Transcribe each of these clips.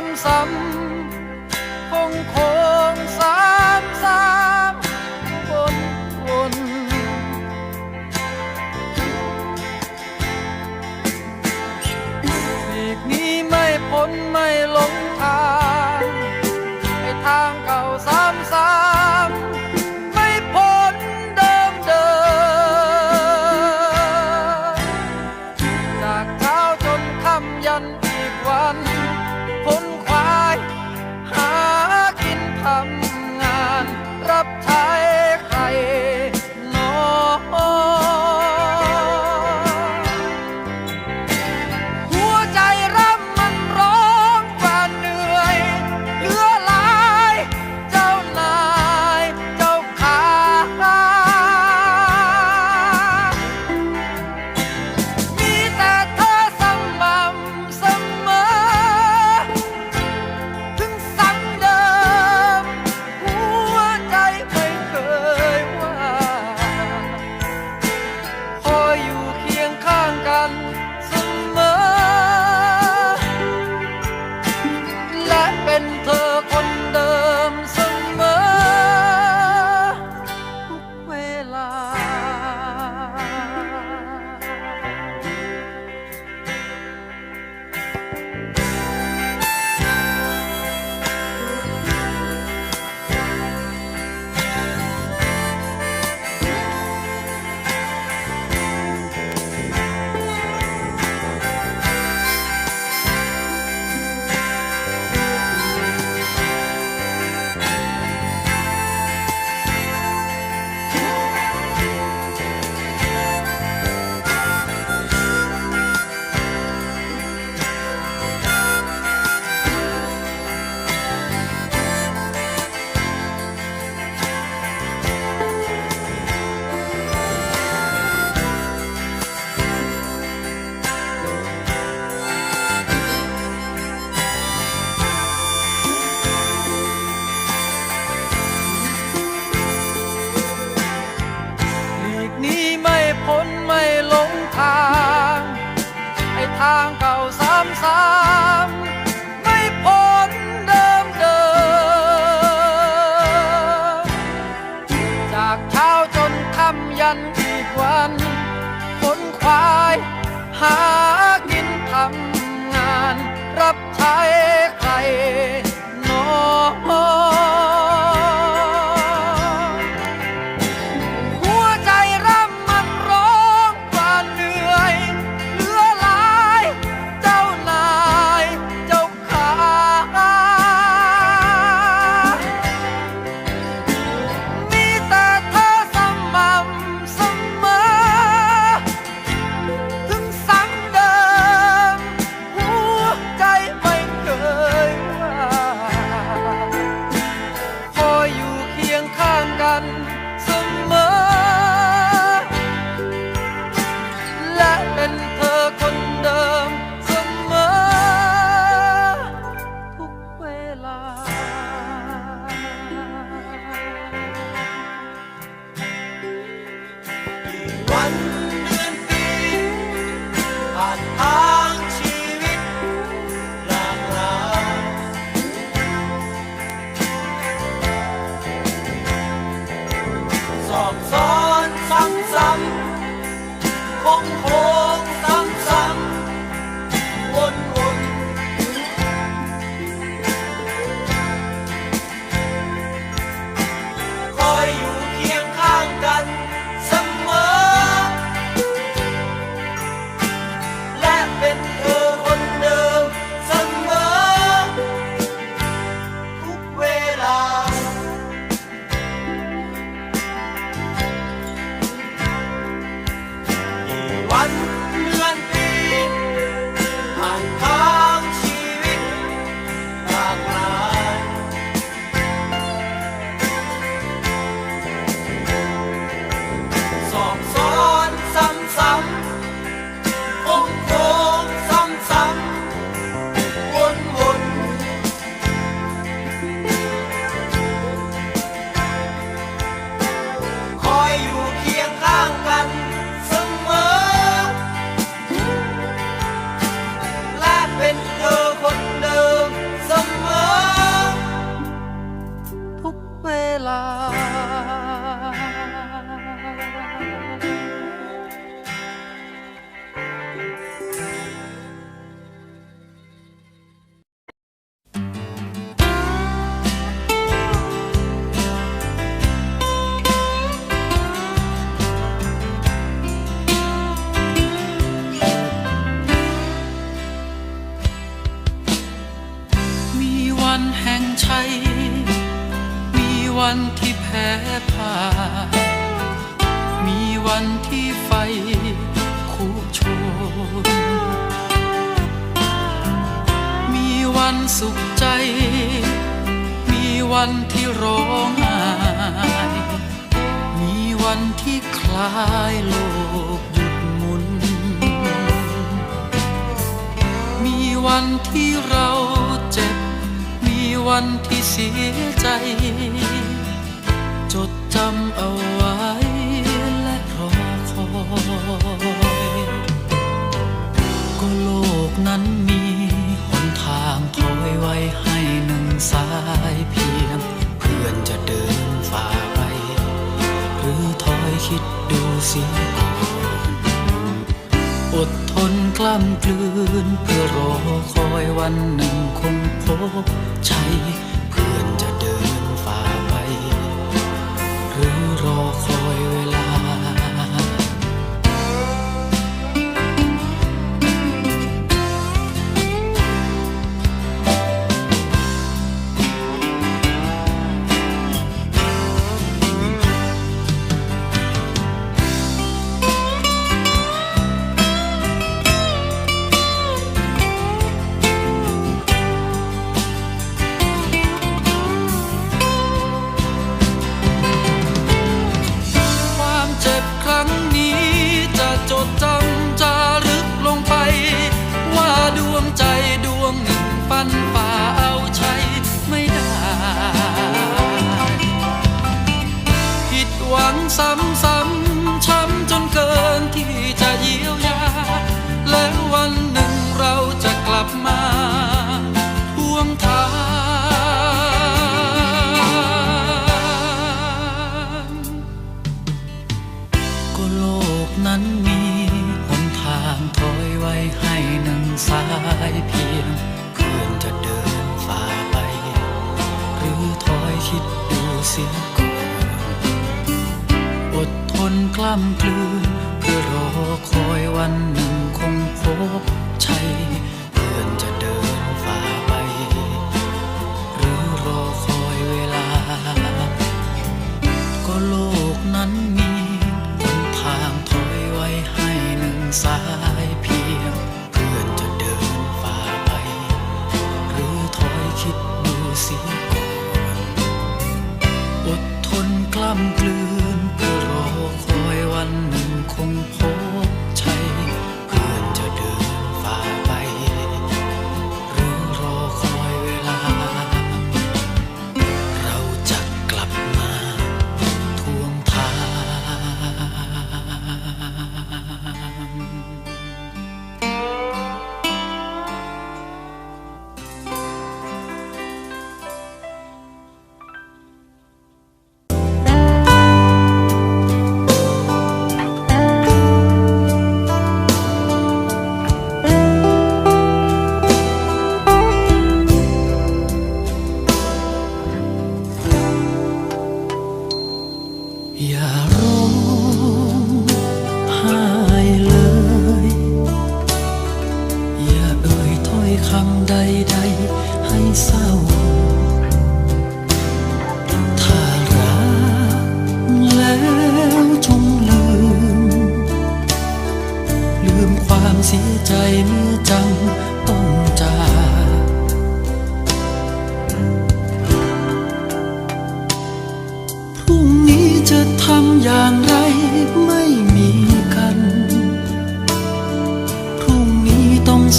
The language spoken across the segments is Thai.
心疯狂。 วันคนควายหากินทำงาน รับใช้ใคร วันที่แพ้พ่ายมีวันที่ไฟคุโชน มีวันสุขใจ มีวันที่ร้องไห้มีวันที่คลายโลกหยุดหมุน มีวันที่เรา วันที่เสียใจ จดจำเอาไว้และรอคอยก็โลกนั้นมีหนทางถอยไว้ให้หนึ่งสายเพียง เพื่อนจะเดินฝ่าไป หรือถอยคิดดูเสียก่อนอดทนกล้ำกลืนเพื่อรอคอยวันหนึ่งคง พบ ซ้ำ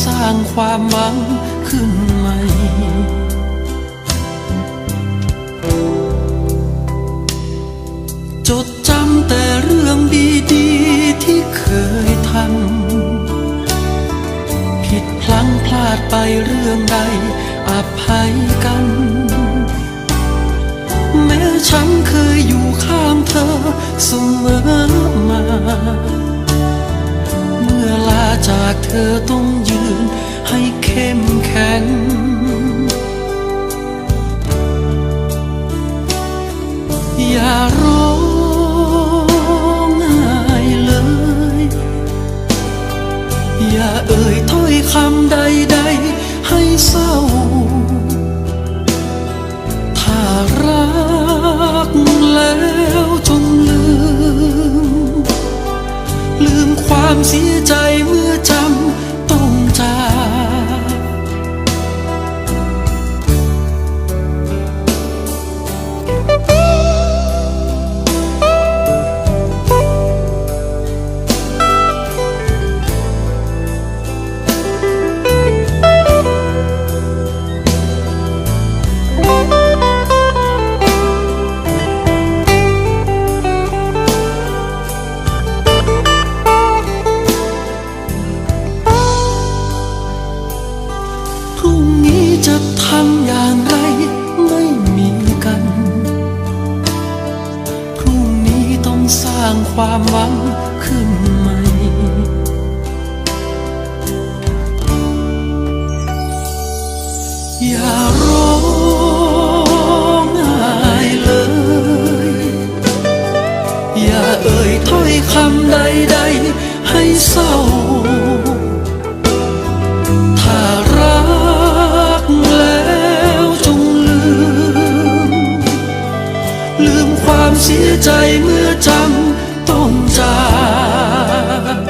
สร้างความหวังขึ้นใหม่จดจำแต่เรื่องดีๆที่เคยทำผิดพลั้งพลาดไปเรื่องใดอภัยกัน แม้ฉันเคยอยู่ข้างเธอเสมอมาเมื่อลา จากเธอต้องยืนให้เข้มแข็ง อย่าร้องไห้เลย อย่าเอ่ยถ้อยคำใดๆให้เศร้า ถ้ารักแล้วจงลืม ลืมความเสียใจเมื่อ ก เศร้า ถ้ารักแล้วจงลืม ลืมความเสียใจเมื่อจำต้องจาก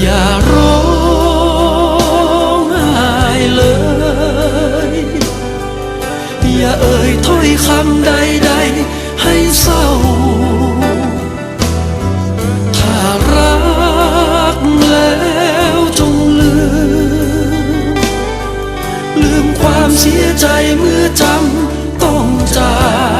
อย่าร้องไห้เลย อย่าเอ่ยถ้อยคำใด ๆ ให้เศร้า เสียใจเมื่อจำต้องจาก